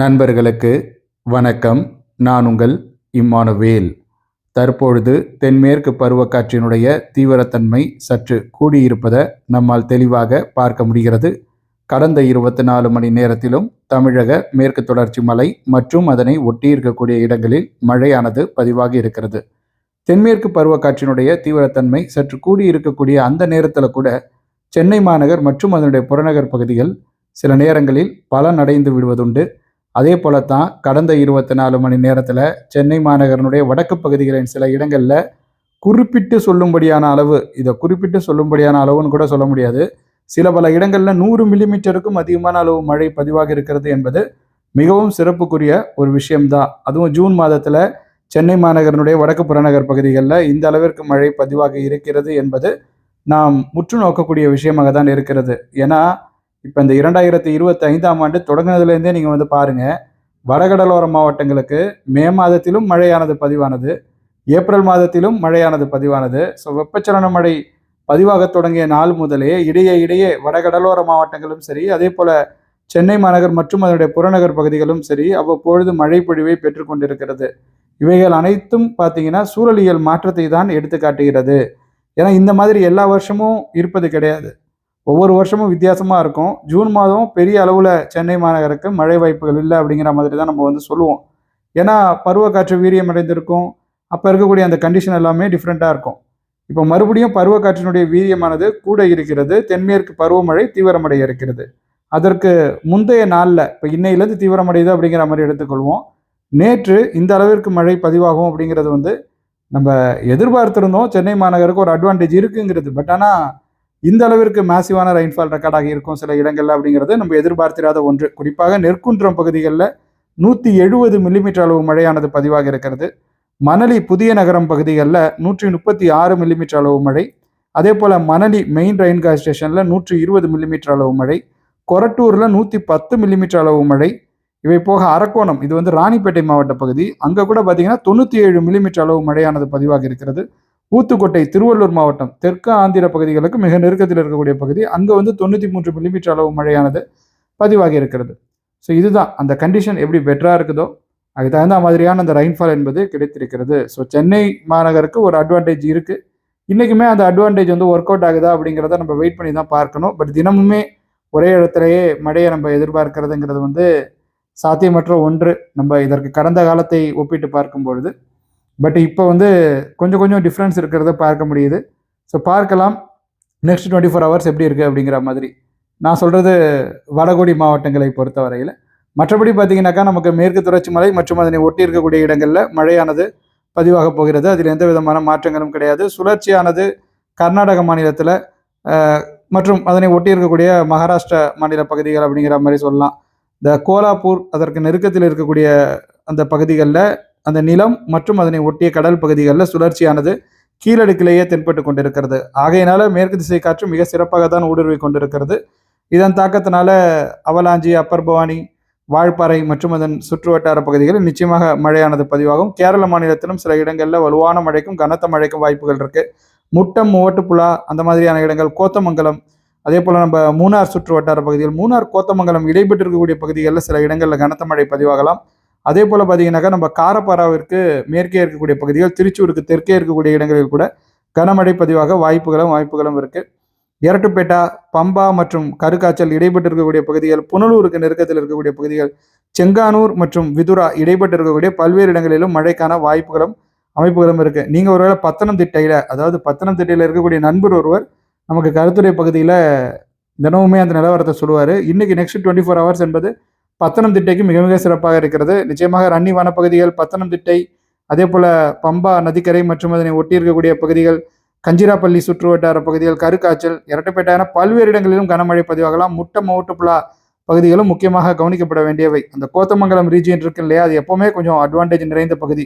நண்பர்களுக்கு வணக்கம். நான் உங்கள் இம்மானுவேல். தற்பொழுது தென்மேற்கு பருவக்காற்றினுடைய தீவிரத்தன்மை சற்று கூடியிருப்பதை நம்மால் தெளிவாக பார்க்க முடிகிறது. கடந்த இருபத்தி நாலு மணி நேரத்திலும் தமிழக மேற்கு தொடர்ச்சி மலை மற்றும் அதனை ஒட்டி இருக்கக்கூடிய இடங்களில் மழையானது பதிவாகி இருக்கிறது. தென்மேற்கு பருவக்காற்றினுடைய தீவிரத்தன்மை சற்று கூடி இருக்கக்கூடிய அந்த நேரத்தில் கூட சென்னை மாநகர் மற்றும் அதனுடைய புறநகர் பகுதிகள் சில நேரங்களில் பலனடைந்து விடுவதுண்டு. அதே போல தான் கடந்த இருபத்தி நாலு மணி நேரத்தில் சென்னை மாநகரனுடைய வடக்கு பகுதிகளின் சில இடங்களில் குறிப்பிட்டு சொல்லும்படியான அளவு இதை குறிப்பிட்டு சொல்லும்படியான அளவுன்னு கூட சொல்ல முடியாது. சில பல இடங்களில் நூறு மில்லிமீட்டருக்கும் அதிகமான அளவு மழை பதிவாக இருக்கிறது என்பது மிகவும் சிறப்புக்குரிய ஒரு விஷயம்தான். அதுவும் ஜூன் மாதத்தில் சென்னை மாநகரனுடைய வடக்கு புறநகர் பகுதிகளில் இந்த அளவிற்கு மழை பதிவாக இருக்கிறது என்பது நாம் முற்று நோக்கக்கூடிய விஷயமாக தான் இருக்கிறது. ஏன்னா இப்போ இந்த இரண்டாயிரத்தி இருபத்தி ஐந்தாம் ஆண்டு தொடங்கினதுலேருந்தே நீங்கள் வந்து பாருங்கள் வடகடலோர மாவட்டங்களுக்கு மே மாதத்திலும் மழையானது பதிவானது ஏப்ரல் மாதத்திலும் மழையானது பதிவானது. ஸோ வெப்பச்சலன மழை பதிவாக தொடங்கிய நாள் முதலே இடையே இடையே வடகடலோர மாவட்டங்களும் சரி அதே போல் சென்னை மாநகர் மற்றும் அதனுடைய புறநகர் பகுதிகளும் சரி அவ்வப்பொழுது மழை பொழிவை பெற்றுக்கொண்டிருக்கிறது இவைகள் அனைத்தும் பார்த்தீங்கன்னா சூழலியல் மாற்றத்தை தான் எடுத்து காட்டுகிறது. ஏன்னா இந்த மாதிரி எல்லா வருஷமும் இருப்பது கிடையாது. ஒவ்வொரு வருஷமும் வித்தியாசமாக இருக்கும். ஜூன் மாதம் பெரிய அளவில் சென்னை மாநகருக்கு மழை வாய்ப்புகள் இல்லை அப்படிங்கிற மாதிரி தான் நம்ம வந்து சொல்லுவோம். ஏன்னா பருவக்காற்று வீரியம் அடைந்திருக்கும். அப்போ இருக்கக்கூடிய அந்த கண்டிஷன் எல்லாமே டிஃப்ரெண்ட்டாக இருக்கும். இப்போ மறுபடியும் பருவக்காற்றினுடைய வீரியமானது கூட இருக்கிறது. தென்மேற்கு பருவமழை தீவிரமடைய இருக்கிறது. அதற்கு முந்தைய நாளில் இப்போ இன்னையிலேருந்து தீவிரமடையுது அப்படிங்கிற மாதிரி எடுத்துக்கொள்வோம். நேற்று இந்த அளவிற்கு மழை பதிவாகும் அப்படிங்கிறது வந்து நம்ம எதிர்பார்த்திருந்தோம். சென்னை மாநகருக்கு ஒரு அட்வான்டேஜ் இருக்குங்கிறது. பட் ஆனால் இந்த அளவிற்கு மேசிவான ரெயின்ஃபால் ரெக்கார்டாக இருக்கும் சில இடங்கள்ல அப்படிங்கிறது நம்ம எதிர்பார்த்திராத ஒன்று. குறிப்பாக நெற்குன்றம் பகுதிகளில் நூற்றி எழுபது மில்லிமீட்டர் அளவு மழையானது பதிவாக இருக்கிறது. மணலி புதிய நகரம் பகுதிகளில் நூற்றி முப்பத்தி ஆறு மில்லிமீட்டர் அளவு மழை. அதே போல் மணலி மெயின் ரயின்கா ஸ்டேஷனில் நூற்றி இருபது மில்லிமீட்டர் அளவு மழை. கொரட்டூரில் நூற்றி பத்து மில்லிமீட்டர் அளவு மழை. இவை போக அரக்கோணம் இது வந்து ராணிப்பேட்டை மாவட்ட பகுதி. அங்கே கூட பார்த்தீங்கன்னா தொண்ணூற்றி ஏழு மில்லிமீட்டர் அளவு மழையானது பதிவாக இருக்கிறது. ஊத்துக்கோட்டை திருவள்ளூர் மாவட்டம் தெற்கு ஆந்திர பகுதிகளுக்கு மிக நெருக்கத்தில் இருக்கக்கூடிய பகுதி. அங்கே வந்து தொண்ணூற்றி மூன்று மில்லிமீட்டர் அளவு மழையானது பதிவாகி இருக்கிறது. ஸோ இதுதான் அந்த கண்டிஷன் எப்படி பெட்டராக இருக்குதோ அதுக்கு தகுந்த மாதிரியான அந்த ரெயின்ஃபால் என்பது கிடைத்திருக்கிறது. ஸோ சென்னை மாநகருக்கு ஒரு அட்வான்டேஜ் இருக்குது இன்றைக்குமே அந்த அட்வான்டேஜ் வந்து ஒர்க் அவுட் ஆகுதா அப்படிங்கிறத நம்ம வெயிட் பண்ணி தான் பார்க்கணும். பட் தினமுமே ஒரே இடத்துலையே மழையை நம்ம எதிர்பார்க்கிறதுங்கிறது வந்து சாத்தியமற்ற ஒன்று. நம்ம இதற்கு கடந்த காலத்தை ஒப்பிட்டு பார்க்கும் பொழுது பட் இப்போ வந்து கொஞ்சம் கொஞ்சம் டிஃப்ரென்ஸ் இருக்கிறத பார்க்க முடியுது. ஸோ பார்க்கலாம். நெக்ஸ்ட் டுவெண்ட்டி ஃபோர் ஹவர்ஸ் எப்படி இருக்குது அப்படிங்கிற மாதிரி. நான் சொல்கிறது வடகோடி மாவட்டங்களை பொறுத்த வரையில் மற்றபடி பார்த்தீங்கன்னாக்கா நமக்கு மேற்கு தொடர்ச்சி மலை மற்றும் அதனை ஒட்டி இருக்கக்கூடிய இடங்களில் மழையானது பதிவாக போகிறது. அதில் எந்த விதமான மாற்றங்களும் கிடையாது. சுழற்சியானது கர்நாடக மாநிலத்தில் மற்றும் அதனை ஒட்டி இருக்கக்கூடிய மகாராஷ்டிரா மாநில பகுதிகள் அப்படிங்கிற மாதிரி சொல்லலாம். இந்த கோலாப்பூர் அதற்கு நெருக்கத்தில் இருக்கக்கூடிய அந்த பகுதிகளில் அந்த நிலம் மற்றும் அதனை ஒட்டிய கடல் பகுதிகளில் சுழற்சியானது கீழடுக்கிலேயே தென்பட்டு கொண்டிருக்கிறது. ஆகையினால மேற்கு திசை காற்று மிக சிறப்பாக தான் ஊடுருவி கொண்டிருக்கிறது. இதன் தாக்கத்தினால அவலாஞ்சி அப்பர் பவானி வாழ்பாறை மற்றும் அதன் சுற்று வட்டார பகுதிகளில் நிச்சயமாக மழையானது பதிவாகும். கேரள மாநிலத்திலும் சில இடங்களில் வலுவான மழைக்கும் கனத்த மழைக்கும் வாய்ப்புகள் இருக்கு. முட்டம் ஓட்டுப்புழா அந்த மாதிரியான இடங்கள் கோத்தமங்கலம் அதே போல் நம்ம மூணார் சுற்று வட்டார பகுதிகள் மூணார் கோத்தமங்கலம் இடைபெற்றிருக்கக்கூடிய இருக்கக்கூடிய பகுதிகளில் சில இடங்களில் கனத்த மழை பதிவாகலாம். அதே போல் பார்த்தீங்கன்னாக்கா நம்ம காரப்பாராவிற்கு மேற்கே இருக்கக்கூடிய பகுதிகள் திருச்சூருக்கு தெற்கே இருக்கக்கூடிய இடங்களில் கூட கனமழை பதிவாக வாய்ப்புகளும் வாய்ப்புகளும் இருக்குது இரட்டுப்பேட்டா பம்பா மற்றும் கருக்காய்ச்சல் இடைப்பட்டு இருக்கக்கூடிய பகுதிகள் புனலூருக்கு நெருக்கத்தில் இருக்கக்கூடிய பகுதிகள் செங்கானூர் மற்றும் விதுரா இடைப்பட்டு இருக்கக்கூடிய பல்வேறு இடங்களிலும் மழைக்கான வாய்ப்புகளும் அமைப்புகளும் இருக்குது நீங்கள் ஒருவேளை பத்தனம்திட்டையில் அதாவது பத்தனம்திட்டையில் இருக்கக்கூடிய நண்பர் ஒருவர் நமக்கு கருத்துறை பகுதியில் தினமுமே அந்த நிலவரத்தை சொல்லுவார். இன்றைக்கி நெக்ஸ்ட் டுவெண்ட்டி ஃபோர் ஹவர்ஸ் என்பது பத்தனம்திட்டைக்கு மிக மிக சிறப்பாக இருக்கிறது. நிச்சயமாக ரன்னி வனப்பகுதிகள் பத்தனம்திட்டை அதே போல பம்பா நதிக்கரை மற்றும் அதனை ஒட்டி இருக்கக்கூடிய பகுதிகள் கஞ்சிராப்பள்ளி சுற்று வட்டார பகுதிகள் கருக்காய்ச்சல் இரட்டைப்பேட்டையான பல்வேறு இடங்களிலும் கனமழை பதிவாகலாம். முட்டை ஓட்டுப்புழா பகுதிகளும் முக்கியமாக கவனிக்கப்பட வேண்டியவை. அந்த கோத்தமங்கலம் ரீஜியன் இருக்கு இல்லையா? அது எப்பவுமே கொஞ்சம் அட்வான்டேஜ் நிறைந்த பகுதி.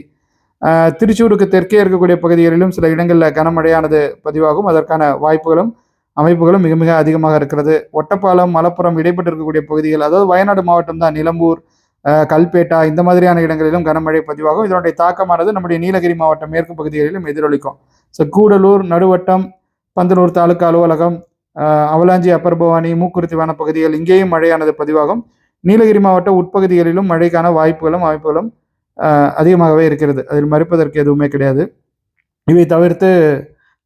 திருச்சூருக்கு தெற்கே இருக்கக்கூடிய பகுதிகளிலும் சில இடங்களில் கனமழையானது பதிவாகும். அதற்கான வாய்ப்புகளும் அமைப்புகளும் மிக மிக அதிகமாக இருக்கிறது. ஒட்டப்பாலம் மலப்புரம் இடைப்பட்டு இருக்கக்கூடிய பகுதிகள் அதாவது வயநாடு மாவட்டம் தான் நிலம்பூர் கல்பேட்டா இந்த மாதிரியான இடங்களிலும் கனமழை பதிவாகும். இதனுடைய தாக்கமானது நம்முடைய நீலகிரி மாவட்டம் மேற்கு பகுதிகளிலும் எதிரொலிக்கும். ஸோ கூடலூர் நடுவட்டம் பந்தலூர் தாலுகா அலுவலகம் அவலாஞ்சி அப்பர் பவானி மூக்குருத்தி வன பகுதிகள் இங்கேயும் மழையானது பதிவாகும். நீலகிரி மாவட்ட உட்பகுதிகளிலும் மழைக்கான வாய்ப்புகளும் வாய்ப்புகளும் அதிகமாகவே இருக்கிறது. அதில் மறுப்பதற்கு எதுவுமே கிடையாது. இவை தவிர்த்து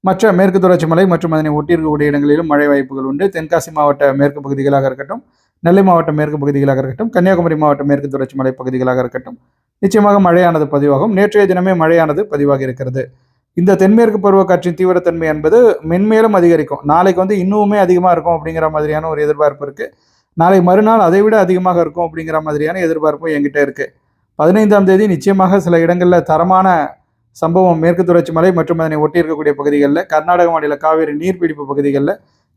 மற்ற மேற்கு தொடர்ச்சி மலை மற்றும் அதனை ஒட்டியிருக்கக்கூடிய இடங்களிலும் மழை வாய்ப்புகள் உண்டு. தென்காசி மாவட்ட மேற்கு பகுதிகளாக இருக்கட்டும் நெல்லை மாவட்ட மேற்கு பகுதிகளாக இருக்கட்டும் கன்னியாகுமரி மாவட்ட மேற்கு தொடர்ச்சி மலை பகுதிகளாக இருக்கட்டும் நிச்சயமாக மழையானது பதிவாகும். நேற்றைய தினமே மழையானது பதிவாகி இருக்கிறது. இந்த தென்மேற்கு பருவக்காற்றின் தீவிரத்தன்மை என்பது மென்மேலும் அதிகரிக்கும். நாளைக்கு வந்து இன்னுமே அதிகமாக இருக்கும் அப்படிங்கிற மாதிரியான ஒரு எதிர்பார்ப்பு இருக்குது நாளை மறுநாள் அதை விட அதிகமாக இருக்கும் அப்படிங்கிற மாதிரியான எதிர்பார்ப்பும் என்கிட்ட இருக்குது பதினைந்தாம் தேதி நிச்சயமாக சில இடங்களில் தரமான சம்பவம் மேற்கு தொடர்ச்சி மலை மற்றும் அதனை ஒட்டி இருக்கக்கூடிய பகுதிகளில் கர்நாடக மாநில காவேரி நீர்பிடிப்பு பகுதிகளில்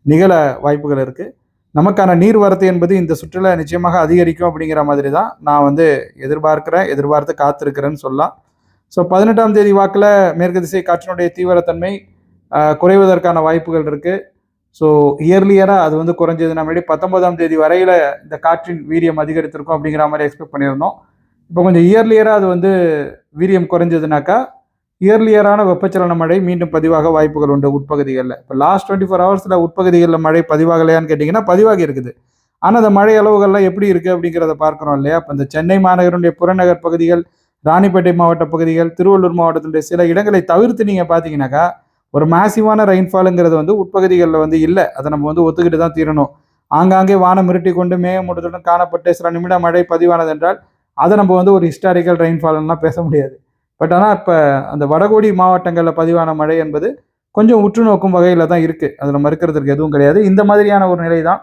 நிகழ வாய்ப்புகள் இருக்குது நமக்கான நீர் வரத்து என்பது இந்த சுற்றுலா நிச்சயமாக அதிகரிக்கும் அப்படிங்கிற மாதிரி தான் நான் வந்து எதிர்பார்க்கிறேன் எதிர்பார்த்து காத்திருக்கிறேன்னு சொல்லலாம். ஸோ பதினெட்டாம் தேதி வாக்கில் மேற்கு திசை காற்றினுடைய தீவிரத்தன்மை குறைவதற்கான வாய்ப்புகள் இருக்குது ஸோ இயர்லியராக அது வந்து குறைஞ்சது. நம்ம பத்தொன்பதாம் தேதி வரையில் இந்த காற்றின் வீரியம் அதிகரித்திருக்கும் அப்படிங்கிற மாதிரி எக்ஸ்பெக்ட் பண்ணியிருந்தோம். இப்போ கொஞ்சம் இயர்லியராக அது வந்து வீரியம் குறைஞ்சதுனாக்கா இயர்லியரான வெப்பச்சலன மழை மீண்டும் பதிவாக வாய்ப்புகள் உண்டு உட்பகுதிகளில். இப்போ லாஸ்ட் டுவெண்ட்டி ஃபோர் ஹவர்ஸில் உட்பகுதிகளில் மழை பதிவாகலையான்னு கேட்டிங்கன்னா பதிவாகி இருக்குது. ஆனால் அந்த மழை அளவுகள்லாம் எப்படி இருக்குது அப்படிங்கிறத பார்க்குறோம் இல்லையா? இப்போ இந்த சென்னை மாநகருடைய புறநகர் பகுதிகள் ராணிப்பேட்டை மாவட்ட பகுதிகள் திருவள்ளூர் மாவட்டத்தினுடைய சில இடங்களை தவிர்த்து நீங்கள் பார்த்தீங்கன்னாக்கா ஒரு மேசிவான ரெயின்ஃபாலுங்கிறது வந்து உட்பகுதிகளில் வந்து இல்லை. அதை நம்ம வந்து ஒத்துக்கிட்டு தான் தீரணும். ஆங்காங்கே வானம் மிரட்டி கொண்டு மேகமூட்டத்துடன் காணப்பட்டு சில நிமிட மழை பதிவானது என்றால் அதை நம்ம வந்து ஒரு ஹிஸ்டாரிக்கல் ரெயின்ஃபால்னால் பேச முடியாது. பட் ஆனால் இப்போ அந்த வடகோடி மாவட்டங்களில் பதிவான மழை என்பது கொஞ்சம் உற்று நோக்கும் வகையில் தான் இருக்குது அதில் மறுக்கிறதுக்கு எதுவும் கிடையாது. இந்த மாதிரியான ஒரு நிலை தான்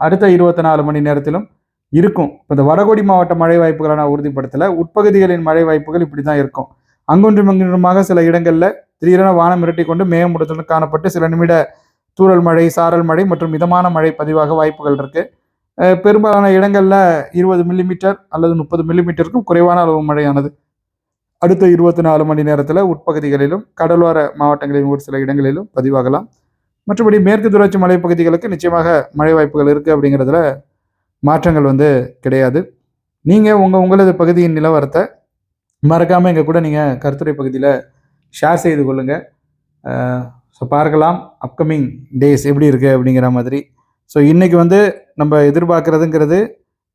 அடுத்த இருபத்தி நாலு மணி நேரத்திலும் இருக்கும். இப்போ இந்த வடகோடி மாவட்ட மழை வாய்ப்புகளை நான் உறுதிப்படுத்தலை. உட்பகுதிகளின் மழை வாய்ப்புகள் இப்படி தான் இருக்கும். அங்கொன்றும் அங்கொன்றுமாக சில இடங்களில் திடீரென வானம் மிரட்டி கொண்டு மேகமூட்டத்துடன் காணப்பட்டு சில நிமிட தூரல் மழை சாரல் மழை மற்றும் மிதமான மழை பதிவாக வாய்ப்புகள் இருக்குது பெரும்பாலான இடங்களில் இருபது மில்லிமீட்டர் அல்லது முப்பது மில்லிமீட்டருக்கும் குறைவான அளவு மழையானது அடுத்த இருபத்தி நாலு மணி நேரத்தில் உட்பகுதிகளிலும் கடலோர மாவட்டங்களின் ஒரு சில இடங்களிலும் பதிவாகலாம். மற்றபடி மேற்கு தொடர்ச்சி மலைப்பகுதிகளுக்கு நிச்சயமாக மழை வாய்ப்புகள் இருக்குது அப்படிங்கிறதுல மாற்றங்கள் வந்து கிடையாது. நீங்கள் உங்கள் உங்களது பகுதியின் நிலவரத்தை மறக்காமல் எங்கள் கூட நீங்கள் கருத்துரை பகுதியில் ஷேர் செய்து கொள்ளுங்கள் ஸோ பார்க்கலாம். அப்கமிங் டேஸ் எப்படி இருக்குது அப்படிங்கிற மாதிரி. ஸோ இன்றைக்கி வந்து நம்ம எதிர்பார்க்குறதுங்கிறது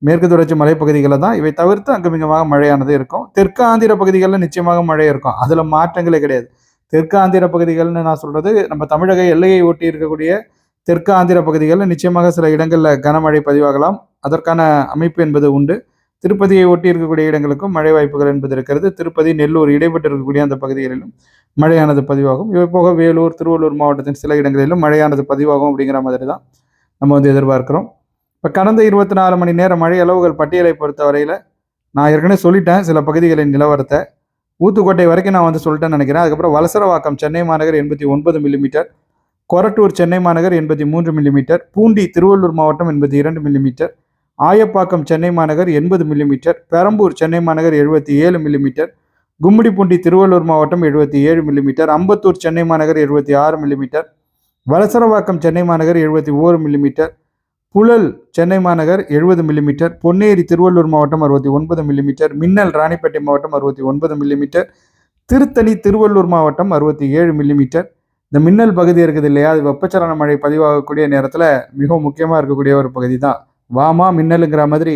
மேற்கு தொடர்ச்சி மலைப்பகுதிகளில் தான் இவை தவிர்த்து அங்குமிகமாக மழையானது இருக்கும். தெற்கு ஆந்திர பகுதிகளில் நிச்சயமாக மழை இருக்கும். அதில் மாற்றங்களே கிடையாது. தெற்கு ஆந்திர பகுதிகள்னு நான் சொல்கிறது நம்ம தமிழக எல்லையை ஒட்டி இருக்கக்கூடிய தெற்கு ஆந்திர பகுதிகளில் நிச்சயமாக சில இடங்களில் கனமழை பதிவாகலாம். அதற்கான அமைப்பு என்பது உண்டு. திருப்பதியை ஒட்டி இருக்கக்கூடிய இடங்களுக்கும் மழை வாய்ப்புகள் என்பது இருக்கிறது. திருப்பதி நெல்லூர் இடைப்பட்டு இருக்கக்கூடிய அந்த பகுதிகளிலும் மழையானது பதிவாகும். இவை போக வேலூர் திருவள்ளூர் மாவட்டத்தின் சில இடங்களிலும் மழையானது பதிவாகும் அப்படிங்கிற மாதிரி தான் நம்ம வந்து எதிர்பார்க்கிறோம். இப்போ கடந்த இருபத்தி நாலு மணி நேரம் மழை அளவுகள் பட்டியலை பொறுத்த வரையில் நான் ஏற்கனவே சொல்லிட்டேன் சில பகுதிகளின் நிலவரத்தை. ஊத்துக்கோட்டை வரைக்கும் நான் வந்து சொல்லிட்டேன்னு நினைக்கிறேன். அதுக்கப்புறம் வலசரவாக்கம் சென்னை மாநகர் எண்பத்தி ஒன்பது மில்லிமீட்டர். கொரட்டூர் சென்னை மாநகர் எண்பத்தி மூன்று மில்லிமீட்டர். பூண்டி திருவள்ளூர் மாவட்டம் எண்பத்தி இரண்டு மில்லிமீட்டர். ஆயப்பாக்கம் சென்னை மாநகர் எண்பது மில்லிமீட்டர். பெரம்பூர் சென்னை மாநகர் எழுபத்தி ஏழு மில்லிமீட்டர். கும்மிடிப்பூண்டி திருவள்ளூர் மாவட்டம் எழுபத்தி ஏழு மில்லிமீட்டர். அம்பத்தூர் சென்னை மாநகர் எழுபத்தி ஆறு மில்லிமீட்டர். வலசரவாக்கம் சென்னை மாநகர் எழுபத்தி ஓரு மில்லிமீட்டர். புழல் சென்னை மாநகர் எழுபது மில்லிமீட்டர் பொன்னேரி திருவள்ளூர் மாவட்டம் அறுபத்தி ஒன்பது மில்லிமீட்டர் மின்னல் ராணிப்பேட்டை மாவட்டம் அறுபத்தி ஒன்பது மில்லிமீட்டர் திருத்தணி திருவள்ளூர் மாவட்டம் அறுபத்தி ஏழு மில்லிமீட்டர் இந்த மின்னல் பகுதி இருக்குது இல்லையா? அது வெப்பச்சலன மழை பதிவாகக்கூடிய நேரத்தில் மிகவும் முக்கியமாக இருக்கக்கூடிய ஒரு பகுதி தான் வாமா மின்னலுங்கிற மாதிரி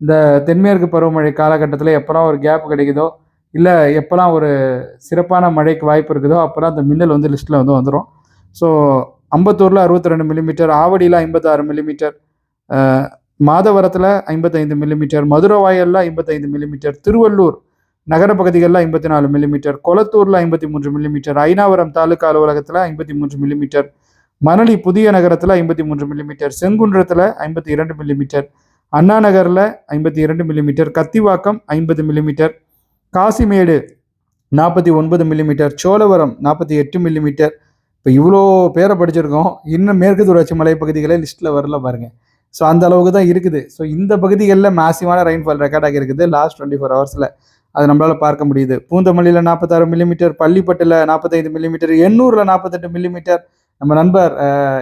இந்த தென்மேற்கு பருவமழை காலகட்டத்தில் எப்போல்லாம் ஒரு கேப் கிடைக்குதோ இல்லை எப்போல்லாம் ஒரு சிறப்பான மழைக்கு வாய்ப்பு இருக்குதோ அப்போல்லாம் அந்த மின்னல் வந்து லிஸ்ட்டில் வந்து வந்துடும் ஸோ அம்பத்தூரில் அறுபத்தி ரெண்டு மில்லிமீட்டர் ஆவடியில் ஐம்பத்தாறு மில்லிமீட்டர் மாதவரத்தில் ஐம்பத்தைந்து மில்லிமீட்டர் மதுரவாயலில் ஐம்பத்தைந்து மில்லிமீட்டர் திருவள்ளூர் நகர பகுதிகளில் ஐம்பத்தி நாலு மில்லிமீட்டர் கொளத்தூரில் ஐம்பத்தி மூன்று மில்லிமீட்டர் ஐநாவரம் தாலுகா அலுவலகத்தில் ஐம்பத்தி மூன்று மில்லிமீட்டர் மணலி புதிய நகரத்தில் ஐம்பத்தி மூன்று மில்லிமீட்டர் செங்குன்றத்தில் ஐம்பத்தி இரண்டு மில்லிமீட்டர் அண்ணா நகரில் ஐம்பத்தி இரண்டு மில்லிமீட்டர் கத்திவாக்கம் ஐம்பது மில்லிமீட்டர் காசிமேடு நாற்பத்தி ஒன்பது மில்லிமீட்டர் சோழவரம் நாற்பத்தி எட்டு மில்லிமீட்டர் இப்போ இவ்வளோ பேரை படிச்சிருக்கோம். இன்னும் மேற்கு தொடர்ச்சி மலைப்பகுதிகளே லிஸ்ட்டில் வரல பாருங்க. ஸோ அந்த அளவுக்கு தான் இருக்குது. ஸோ இந்த பகுதிகளில் மேசிவான ரெயின்ஃபால் ரெக்கார்ட் ஆகியிருக்குது லாஸ்ட் டுவெண்ட்டி ஃபோர் ஹவர்ஸில் அது நம்மளால் பார்க்க முடியுது. பூந்தமல்லியில் நாற்பத்தாறு மில்லிமீட்டர் பள்ளிப்பட்டில் நாற்பத்தைந்து மில்லிமீட்டர் எண்ணூரில் நாற்பத்தெட்டு மில்லிமீட்டர் நம்ம நண்பர்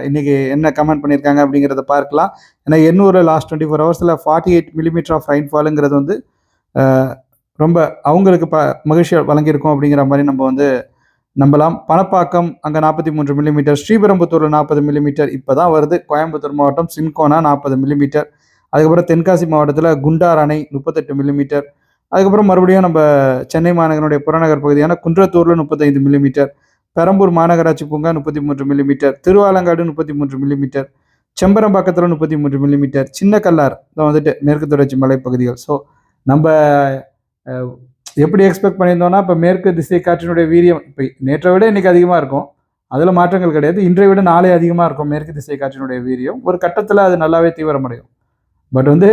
இன்னைக்கு என்ன கமெண்ட் பண்ணியிருக்காங்க அப்படிங்கிறத பார்க்கலாம். ஏன்னா எண்ணூரில் லாஸ்ட் டுவெண்ட்டி ஃபோர் ஹவர்ஸில் ஃபார்ட்டி எயிட் மில்லிமீட்டர் ஆஃப் ரெயின்ஃபாலுங்கிறது வந்து ரொம்ப அவங்களுக்கு ப மகிழ்ச்சி வழங்கியிருக்கும் அப்படிங்கிற மாதிரி நம்ம வந்து நம்பலாம். பணப்பாக்கம் அங்கே நாற்பத்தி மூன்று மில்லிமீட்டர் ஸ்ரீபெரும்புத்தூரில் நாற்பது மில்லிமீட்டர் இப்போ தான் வருது. கோயம்புத்தூர் மாவட்டம் சின்கோனா நாற்பது மில்லிமீட்டர் அதுக்கப்புறம் தென்காசி மாவட்டத்தில் குண்டார் அணை முப்பத்தெட்டு மில்லிமீட்டர் அதுக்கப்புறம் மறுபடியும் நம்ம சென்னை மாநகரனுடைய புறநகர் பகுதியான குன்றத்தூரில் முப்பத்தைந்து மில்லிமீட்டர் பெரம்பூர் மாநகராட்சி பூங்கா முப்பத்தி மூன்று மில்லிமீட்டர் திருவாலங்காடு முப்பத்தி மூன்று மில்லிமீட்டர் செம்பரம்பாக்கத்தில் முப்பத்தி மூன்று மில்லிமீட்டர் சின்ன கல்லார் தான் வந்துட்டு மேற்கு தொடர்ச்சி மலைப்பகுதிகள். ஸோ நம்ம எப்படி எக்ஸ்பெக்ட் பண்ணியிருந்தோம்னா இப்போ மேற்கு திசை காற்றினுடைய வீரியம் இப்போ நேற்றை விட இன்றைக்கி அதிகமாக இருக்கும். அதில் மாற்றங்கள் கிடையாது. இன்றைய விட நாளே அதிகமாக இருக்கும் மேற்கு திசை காற்றினுடைய வீரியம். ஒரு கட்டத்தில் அது நல்லாவே தீவிரமடையும். பட் வந்து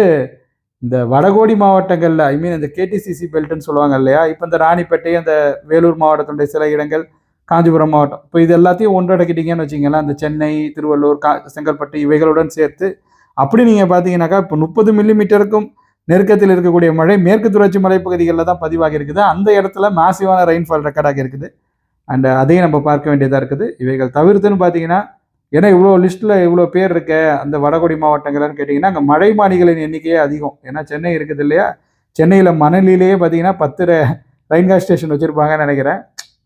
இந்த வடகோடி மாவட்டங்களில் ஐ மீன் இந்த கேடிசிசி பெல்ட்னு சொல்லுவாங்க இல்லையா? இப்போ இந்த ராணிப்பேட்டை அந்த வேலூர் மாவட்டத்தினுடைய சில இடங்கள் காஞ்சிபுரம் மாவட்டம். இப்போ இது எல்லாத்தையும் ஒன்றடக்கிட்டீங்கன்னு வச்சிங்களேன் அந்த சென்னை திருவள்ளூர் கா செங்கல்பட்டு இவைகளுடன் சேர்த்து அப்படி நீங்கள் பார்த்தீங்கன்னாக்கா இப்போ முப்பது மில்லிமீட்டருக்கும் நெருக்கத்தில் இருக்கக்கூடிய மழை மேற்கு தொடர்ச்சி மலைப்பகுதிகளில் தான் பதிவாகி இருக்குது. அந்த இடத்துல மாசிவான ரெயின்ஃபால் ரெக்கார்டாக இருக்குது. அண்ட் அதையும் நம்ம பார்க்க வேண்டியதாக இருக்குது. இவைகள் தவிர்த்துன்னு பார்த்தீங்கன்னா ஏன்னா இவ்வளோ லிஸ்ட்டில் இவ்வளோ பேர் இருக்க அந்த வடகொடி மாவட்டங்கள்னு கேட்டிங்கன்னா அங்கே மழை மாணிகளின் எண்ணிக்கையே அதிகம். ஏன்னா சென்னை இருக்குது இல்லையா? சென்னையில் மணலிலேயே பார்த்தீங்கன்னா பத்து ரயின்கார் ஸ்டேஷன் வச்சுருப்பாங்கன்னு நினைக்கிறேன்.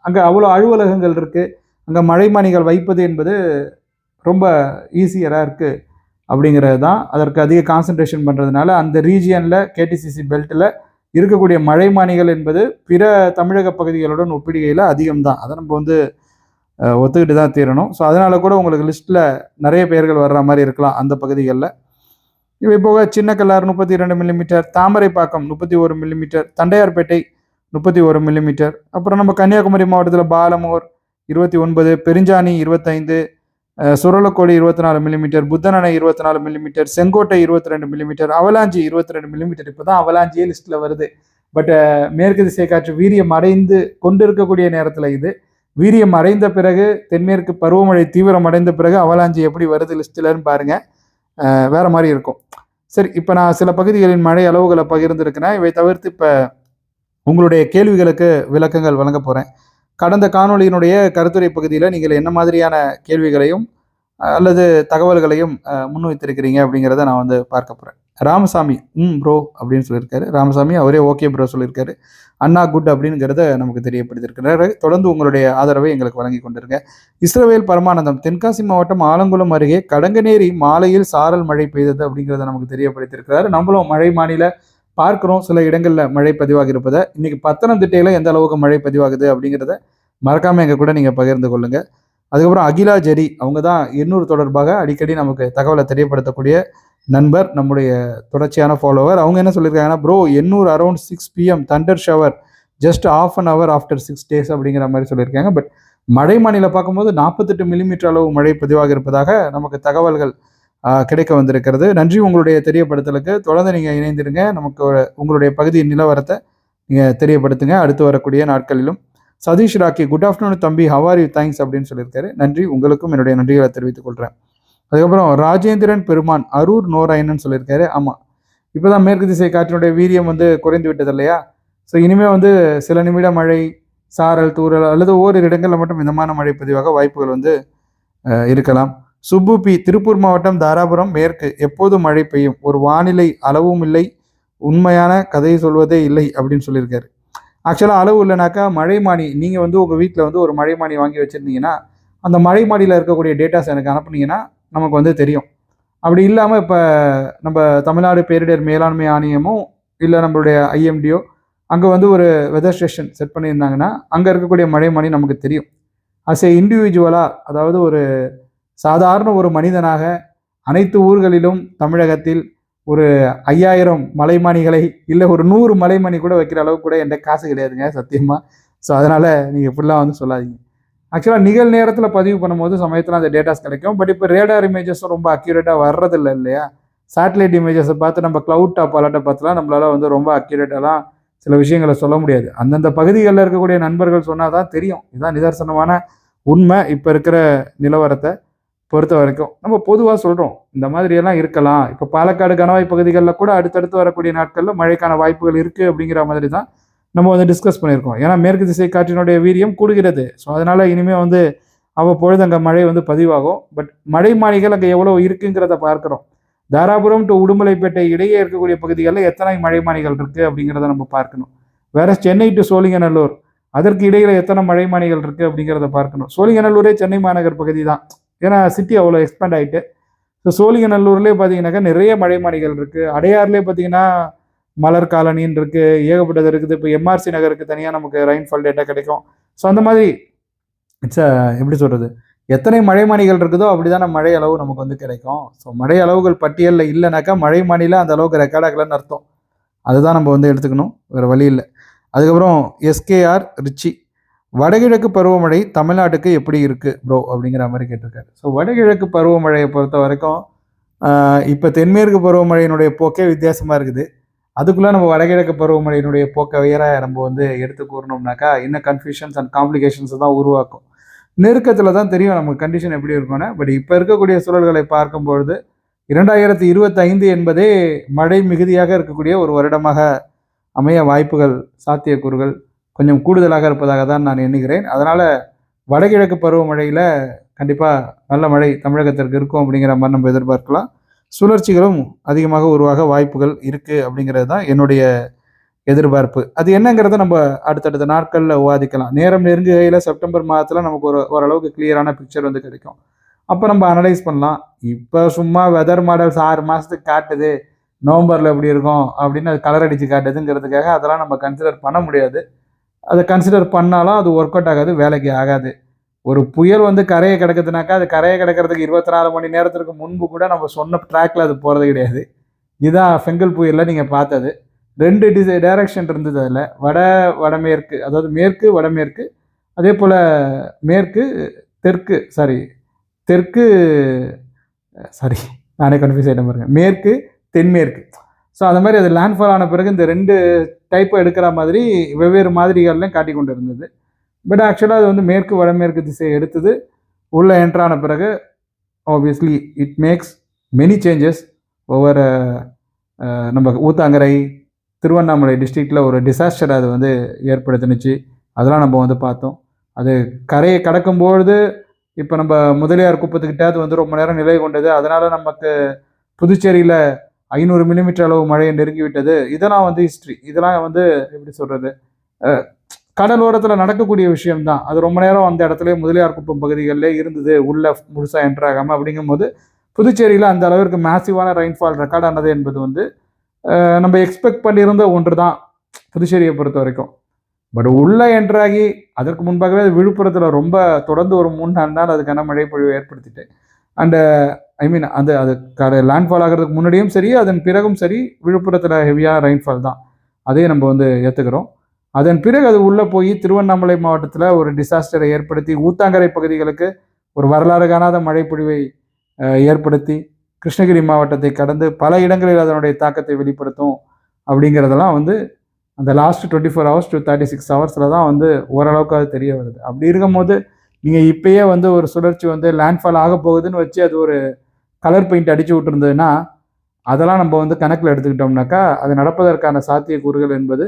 அங்கே அவ்வளோ அலுவலகங்கள் இருக்குது அங்கே மழைமானிகள் வைப்பது என்பது ரொம்ப ஈஸியராக இருக்குது அப்படிங்கிறது தான் அதற்கு அதிக கான்சன்ட்ரேஷன் பண்ணுறதுனால அந்த ரீஜியனில் கேடிசிசி பெல்ட்டில் இருக்கக்கூடிய மழைமானிகள் என்பது பிற தமிழக பகுதிகளுடன் ஒப்பிடுகையில் அதிகம்தான். அதை நம்ம வந்து ஒத்துக்கிட்டு தான் தீரணும். ஸோ அதனால் கூட உங்களுக்கு லிஸ்ட்டில் நிறைய பெயர்கள் வர்ற மாதிரி இருக்கலாம் அந்த பகுதிகளில். இவை போக சின்ன கல்லார் முப்பத்தி இரண்டு மில்லிமீட்டர் தாமரைப்பாக்கம் முப்பத்தி ஒரு மில்லிமீட்டர் தண்டையார்பேட்டை முப்பத்தி ஒரு மில்லிமீட்டர் அப்புறம் நம்ம கன்னியாகுமரி மாவட்டத்தில் பாலமோர் இருபத்தி ஒன்பது பெருஞ்சாணி இருபத்தைந்து சுரலக்கோடி இருபத்தி நாலு மில்லிமீட்டர் புத்தனணை இருபத்தி நாலு மில்லிமீட்டர் செங்கோட்டை இருபத்தி ரெண்டு மில்லிமீட்டர் அவலாஞ்சி இருபத்தி ரெண்டு மில்லிமீட்டர் இப்போ தான் அவலாஞ்சியே லிஸ்ட்டில் வருது பட் மேற்கு திசை காற்று வீரியம் அடைந்து கொண்டிருக்கக்கூடிய நேரத்தில் இது. வீரியம் அடைந்த பிறகு தென்மேற்கு பருவமழை தீவிரம் அடைந்த பிறகு அவலாஞ்சி எப்படி வருது லிஸ்ட்டில்னு பாருங்கள் வேறு வேற மாதிரி இருக்கும். சரி இப்போ நான் சில பகுதிகளின் மழை அளவுகளை பகிர்ந்துருக்கிறேன். இவை தவிர்த்து இப்போ உங்களுடைய கேள்விகளுக்கு விளக்கங்கள் வழங்க போகிறேன் கடந்த காணொளியினுடைய கருத்துரை பகுதியில் நீங்கள் என்ன மாதிரியான கேள்விகளையும் அல்லது தகவல்களையும் முன்வைத்திருக்கிறீங்க அப்படிங்கிறத நான் வந்து பார்க்க போகிறேன் ராமசாமி ம் ப்ரோ அப்படின்னு சொல்லியிருக்காரு. ராமசாமி அவரே ஓகே ப்ரோ சொல்லியிருக்காரு. அண்ணா குட் அப்படிங்கிறத நமக்கு தெரியப்படுத்தியிருக்கிறாரு. தொடர்ந்து உங்களுடைய ஆதரவை எங்களுக்கு வழங்கி கொண்டிருங்க. இஸ்ரவேல் பரமானந்தம் தென்காசி மாவட்டம் ஆலங்குளம் அருகே கடங்கநேரி மாலையில் சாரல் மழை பெய்தது அப்படிங்கிறத நமக்கு தெரியப்படுத்தியிருக்கிறாரு. நம்மளும் மழை மாநில பார்க்குறோம் சில இடங்களில் மழை பதிவாக இருப்பதை இன்றைக்கி பத்தனம்திட்டையில் எந்த அளவுக்கு மழை பதிவாகுது அப்படிங்கிறத மறக்காமல் எங்கள் கூட நீங்கள் பகிர்ந்து கொள்ளுங்கள் அதுக்கப்புறம் அகிலா ஜெரி அவங்க தான் எண்ணூறு தொடர்பாக அடிக்கடி நமக்கு தகவலை தெரியப்படுத்தக்கூடிய நண்பர் நம்முடைய தொடர்ச்சியான ஃபாலோவர் அவங்க என்ன சொல்லியிருக்காங்கன்னா bro Ennore around six PM thunder shower just half an hour after six days அப்படிங்கிற மாதிரி சொல்லியிருக்காங்க. பட் மழை மாநில பார்க்கும்போது நாற்பத்தெட்டு மில்லிமீட்டர் அளவு மழை பதிவாக இருப்பதாக நமக்கு தகவல்கள் கிடைக்க வந்திருக்கிறது. நன்றி உங்களுடைய தெரியப்படுத்தலுக்கு. தொடர்ந்து நீங்கள் இணைந்திருங்க. நமக்கு உங்களுடைய பகுதியின் நிலவரத்தை நீங்கள் தெரியப்படுத்துங்க. அடுத்து வரக்கூடிய நாட்களிலும். சதீஷ் ராக்கி குட் ஆஃப்டர்நூன் தம்பி ஹவார் யூ தேங்க்ஸ் அப்படின்னு சொல்லியிருக்காரு. நன்றி உங்களுக்கும் என்னுடைய நன்றிகளை தெரிவித்துக் கொள்கிறேன் அதுக்கப்புறம் ராஜேந்திரன் பெருமான் அரூர் நோராயணன் சொல்லியிருக்காரு. ஆமாம் இப்போதான் மேற்கு திசை காற்றினுடைய வீரியம் வந்து குறைந்து விட்டது இல்லையா? ஸோ இனிமேல் வந்து சில நிமிட மழை சாரல் தூறல் அல்லது ஓரிரு இடங்களில் மட்டும் மிதமான மழை பதிவாக வாய்ப்புகள் வந்து இருக்கலாம். சுப்பு பி திருப்பூர் மாவட்டம் தாராபுரம் மேற்கு. எப்போது மழை பெய்யும்? ஒரு வானிலை அளவும் இல்லை உண்மையான கதையை சொல்வதே இல்லை அப்படின்னு சொல்லியிருக்காரு. ஆக்சுவலாக அளவு இல்லைனாக்கா மழைமானி நீங்கள் வந்து உங்கள் வீட்டில் வந்து ஒரு மழைமானி வாங்கி வச்சுருந்தீங்கன்னா அந்த மழைமானியில் இருக்கக்கூடிய டேட்டாஸ் எனக்கு அனுப்புனீங்கன்னா நமக்கு வந்து தெரியும். அப்படி இல்லாமல் இப்போ நம்ம தமிழ்நாடு பேரிடர் மேலாண்மை ஆணையமும் இல்லை நம்மளுடைய ஐஎம்டியோ அங்கே வந்து ஒரு வெதர் ஸ்டேஷன் செட் பண்ணியிருந்தாங்கன்னா அங்கே இருக்கக்கூடிய மழைமானி நமக்கு தெரியும். அஸ் ஏ இண்டிவிஜுவலாக அதாவது ஒரு சாதாரண ஒரு மனிதனாக அனைத்து ஊர்களிலும் தமிழகத்தில் ஒரு ஐயாயிரம் மலைமானிகளை இல்லை ஒரு நூறு மலைமணி கூட வைக்கிற அளவுக்கு கூட என்கிட்ட காசு கிடையாதுங்க சத்தியமாக ஸோ அதனால் நீங்கள் இப்படிலாம் வந்து சொல்லாதீங்க. ஆக்சுவலாக நிகழ் நேரத்தில் பதிவு பண்ணும்போது சமயத்தில் அந்த டேட்டாஸ் கிடைக்கும். பட் இப்போ ரேடார் இமேஜஸும் ரொம்ப அக்யூரேட்டாக வர்றதில்ல இல்லையா? சேட்டலைட் இமேஜஸை பார்த்து நம்ம க்ளவுட் டாப் அலர்ட்டை பார்த்துலாம் நம்மளால் வந்து ரொம்ப அக்யூரேட்டாலாம் சில விஷயங்களை சொல்ல முடியாது. அந்தந்த பகுதிகளில் இருக்கக்கூடிய நண்பர்கள் சொன்னால் தான் தெரியும். இதுதான் நிதர்சனமான உண்மை. இப்போ இருக்கிற நிலவரத்தை பொறுத்த வரைக்கும் நம்ம பொதுவாக சொல்கிறோம் இந்த மாதிரியெல்லாம் இருக்கலாம். இப்போ பாலக்காடு கணவாய் பகுதிகளில் கூட அடுத்தடுத்து வரக்கூடிய நாட்களில் மழைக்கான வாய்ப்புகள் இருக்குது அப்படிங்கிற மாதிரி தான் நம்ம வந்து டிஸ்கஸ் பண்ணியிருக்கோம். ஏன்னா மேற்கு திசை காற்றினுடைய வீரியம் கூடுகிறது. ஸோ அதனால் இனிமேல் வந்து அவ்வப்பொழுது அங்கே மழை வந்து பதிவாகும். பட் மழை மாளிகள் அங்கே எவ்வளோ இருக்குங்கிறத பார்க்குறோம். தாராபுரம் டு உடுமலைப்பேட்டை இடையே இருக்கக்கூடிய பகுதிகளில் எத்தனை மழைமானிகள் இருக்குது அப்படிங்கிறத நம்ம பார்க்கணும். வேற சென்னை டு சோழிங்கநல்லூர் அதற்கு இடையில் எத்தனை மழைமானிகள் இருக்குது அப்படிங்கிறத பார்க்கணும். சோழிங்கநல்லூரே சென்னை மாநகர் பகுதி தான். ஏன்னா சிட்டி அவ்வளோ எக்ஸ்பேண்ட் ஆகிட்டு ஸோ சோழிங்கநல்லூர்லேயே பார்த்தீங்கன்னாக்கா நிறைய மழைமானிகள் இருக்குது அடையார்லேயே பார்த்தீங்கன்னா மலர் காலனின்னு இருக்குது ஏகப்பட்டது இருக்குது. இப்போ எம்ஆர்சி நகருக்கு தனியாக நமக்கு ரெயின்ஃபால் டேட்டா கிடைக்கும். ஸோ அந்த மாதிரி இட்ஸ் எப்படி சொல்கிறது எத்தனை மழைமானிகள் இருக்குதோ அப்படி தானே மழை அளவு நமக்கு வந்து கிடைக்கும். ஸோ மழை அளவுகள் பட்டியலில் இல்லைனாக்கா மழை அந்த அளவுக்கு ரெக்கார்ட் அர்த்தம். அதுதான் நம்ம வந்து எடுத்துக்கணும். வேறு வழி இல்லை. அதுக்கப்புறம் எஸ்கேஆர் ரிச்சி வடகிழக்கு பருவமழை தமிழ்நாட்டுக்கு எப்படி இருக்குது ப்ரோ அப்படிங்கிற மாதிரி கேட்டிருக்காரு. ஸோ வடகிழக்கு பருவமழையை பொறுத்த வரைக்கும் இப்போ தென்மேற்கு பருவமழையினுடைய போக்கே வித்தியாசமாக இருக்குது. அதுக்குள்ளே நம்ம வடகிழக்கு பருவமழையினுடைய போக்கை வேற நம்ம வந்து எடுத்து கூறணும்னாக்கா இன்னும் கன்ஃபியூஷன்ஸ் அண்ட் காம்ப்ளிகேஷன்ஸ் தான் உருவாக்கும். நெருக்கத்தில் தான் தெரியும் நமக்கு கண்டிஷன் எப்படி இருக்கும்னா. பட் இப்போ இருக்கக்கூடிய சூழல்களை பார்க்கும்பொழுது இரண்டாயிரத்தி இருபத்தைந்து என்பதே மழை மிகுதியாக இருக்கக்கூடிய ஒரு வருடமாக அமைய வாய்ப்புகள் சாத்தியக்கூறுகள் கொஞ்சம் கூடுதலாக இருப்பதாக தான் நான் எண்ணுகிறேன். அதனால் வடகிழக்கு பருவமழையில் கண்டிப்பாக நல்ல மழை தமிழகத்திற்கு இருக்கும் அப்படிங்கிற மாதிரி நம்ம எதிர்பார்க்கலாம். சுழற்சிகளும் அதிகமாக உருவாக வாய்ப்புகள் இருக்குது அப்படிங்கிறது தான் என்னுடைய எதிர்பார்ப்பு. அது என்னங்கிறத நம்ம அடுத்தடுத்த நாட்களில் விவாதிக்கலாம். நேரம் நெருங்குகையில் செப்டம்பர் மாதத்தில் நமக்கு ஒரு ஓரளவுக்கு கிளியரான பிக்சர் வந்து கிடைக்கும். அப்போ நம்ம அனலைஸ் பண்ணலாம். இப்போ சும்மா வெதர் மாடல்ஸ் ஆறு மாதத்துக்கு காட்டுது. நவம்பரில் எப்படி இருக்கும் அப்படின்னு அது கலர் அடித்து காட்டுதுங்கிறதுக்காக அதெல்லாம் நம்ம கன்சிடர் பண்ண முடியாது. அதை கன்சிடர் பண்ணாலும் அது ஒர்க் அவுட் ஆகாது வேலைக்கு ஆகாது. ஒரு புயல் வந்து கரையை கிடக்குதுனாக்கா அது கரையை கிடக்கிறதுக்கு இருபத்தி நாலு மணி நேரத்திற்கு முன்பு கூட நம்ம சொன்ன ட்ராக்ல அது போகிறது கிடையாது. இதுதான் ஃபெங்கல் புயலில் நீங்கள் பார்த்தது. ரெண்டு டிசை டைரக்ஷன் இருந்தது அதில். வட வடமேற்கு அதாவது மேற்கு வடமேற்கு அதே போல் மேற்கு தெற்கு சாரி தெற்கு சாரி நானே கன்ஃபியூஸ் ஆகிட்ட பாருங்க. மேற்கு தென்மேற்கு. ஸோ அந்த மாதிரி அது லேண்ட்ஃபால் ஆன பிறகு இந்த ரெண்டு டைப்பை எடுக்கிற மாதிரி வெவ்வேறு மாதிரிகள்லையும் காட்டி கொண்டு இருந்தது பட் ஆக்சுவலாக அது வந்து மேற்கு வடமேற்கு திசையை எடுத்தது. உள்ளே என்ட்ரான பிறகு obviously it makes many changes ஒவ்வொரு நம்ம ஊத்தாங்கரை திருவண்ணாமலை டிஸ்ட்ரிக்டில் ஒரு டிசாஸ்டர் அது வந்து ஏற்படுத்தினுச்சு. அதெல்லாம் நம்ம வந்து பார்த்தோம். அது கரையை கடக்கும்பொழுது இப்போ நம்ம முதலியார் குப்பத்துக்கிட்ட அது வந்து ரொம்ப நேரம் நிலை கொண்டது. அதனால் நமக்கு புதுச்சேரியில் ஐநூறு மில்லிமீட்டர் அளவு மழையை நெருங்கிவிட்டது. இதெல்லாம் வந்து ஹிஸ்ட்ரி இதெல்லாம் வந்து எப்படி சொல்கிறது கடலோரத்தில் நடக்கக்கூடிய விஷயம்தான். அது ரொம்ப நேரம் அந்த இடத்துல முதலியார் குப்பம் பகுதிகளிலே இருந்தது. உள்ளே முழுசாக என்ட்ராகாமல் அப்படிங்கும்போது புதுச்சேரியில் அந்த அளவிற்கு மேசிவான ரெயின்ஃபால் ரெக்கார்ட் ஆனது என்பது வந்து நம்ம எக்ஸ்பெக்ட் பண்ணியிருந்த ஒன்று தான் புதுச்சேரியை பொறுத்த வரைக்கும். பட் உள்ளே என்ட்ராகி அதற்கு முன்பாகவே விழுப்புரத்தில் ரொம்ப தொடர்ந்து ஒரு மூணு நாலு நாள் அதுக்கான கனமழை பொழிவு ஏற்படுத்திட்டு அண்டு ஐ மீன் அந்த அது கடை லேண்ட்ஃபால் ஆகிறதுக்கு முன்னாடியும் சரி அதன் பிறகும் சரி விழுப்புரத்தில் ஹெவியாக ரெயின்ஃபால் தான். அதே நம்ம வந்து ஏற்றுக்கிறோம் அதன் பிறகு அது உள்ளே போய் திருவண்ணாமலை மாவட்டத்தில் ஒரு டிசாஸ்டரை ஏற்படுத்தி ஊத்தாங்கரை பகுதிகளுக்கு ஒரு வரலாறு காணாத மழைப்பொழிவை ஏற்படுத்தி கிருஷ்ணகிரி மாவட்டத்தை கடந்து பல இடங்களில் அதனுடைய தாக்கத்தை வெளிப்படுத்தும் அப்படிங்கிறதெல்லாம் வந்து அந்த last twenty four hours to thirty six ஹவர்ஸில் தான் வந்து ஓரளவுக்கு அது தெரிய வருது. அப்படி இருக்கும்போது நீங்கள் இப்பயே வந்து ஒரு சுழற்சி வந்து லேண்ட்ஃபால் ஆக போகுதுன்னு வச்சு அது ஒரு கலர் பெயிண்ட் அடித்து விட்டுருந்ததுன்னா அதெல்லாம் நம்ம வந்து கணக்கில் எடுத்துக்கிட்டோம்னாக்கா அது நடப்பதற்கான சாத்தியக்கூறுகள் என்பது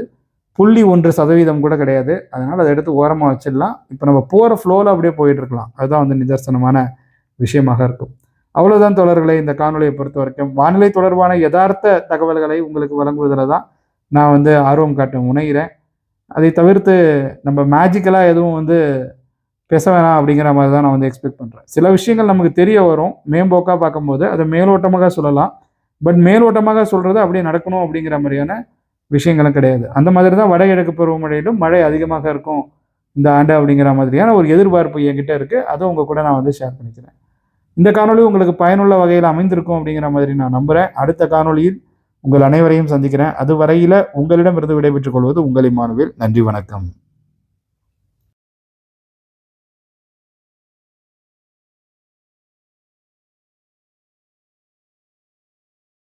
புள்ளி ஒன்று சதவீதம் கூட கிடையாது. அதனால் அதை எடுத்து ஓரமாக வச்சிடலாம். இப்போ நம்ம போகிற ஃப்ளோவில் அப்படியே போயிட்டுருக்கலாம் அதுதான் வந்து நிதர்சனமான விஷயமாக இருக்கும். அவ்வளோதான் தொடர்களை இந்த காணொலியை பொறுத்த வரைக்கும். வானிலை தொடர்பான யதார்த்த தகவல்களை உங்களுக்கு வழங்குவதில் தான் நான் வந்து ஆர்வம் காட்ட முனைகிறேன். அதை தவிர்த்து நம்ம மேஜிக்கலாக எதுவும் வந்து பேச வேணாம் அப்படிங்கிற மாதிரி தான் நான் வந்து எக்ஸ்பெக்ட் பண்ணுறேன் சில விஷயங்கள் நமக்கு தெரிய வரும் மேம்போக்காக பார்க்கும்போது அதை மேலோட்டமாக சொல்லலாம். பட் மேலோட்டமாக சொல்கிறது அப்படியே நடக்கணும் அப்படிங்கிற மாதிரியான விஷயங்களும் கிடையாது. அந்த மாதிரி தான் வடகிழக்கு பருவமழையிலும் மழை அதிகமாக இருக்கும் இந்த ஆண்டு அப்படிங்கிற மாதிரியான ஒரு எதிர்பார்ப்பு என்கிட்ட இருக்குது அதை உங்கள் கூட நான் வந்து ஷேர் பண்ணிக்கிறேன். இந்த காணொலி உங்களுக்கு பயனுள்ள வகையில் அமைந்திருக்கும் அப்படிங்கிற மாதிரி நான் நம்புகிறேன் அடுத்த காணொலியில் உங்கள் அனைவரையும் சந்திக்கிறேன். அது வரையில் உங்களிடமிருந்து விடைபெற்றுக் கொள்வது உங்கள் மாணவில் நன்றி வணக்கம்.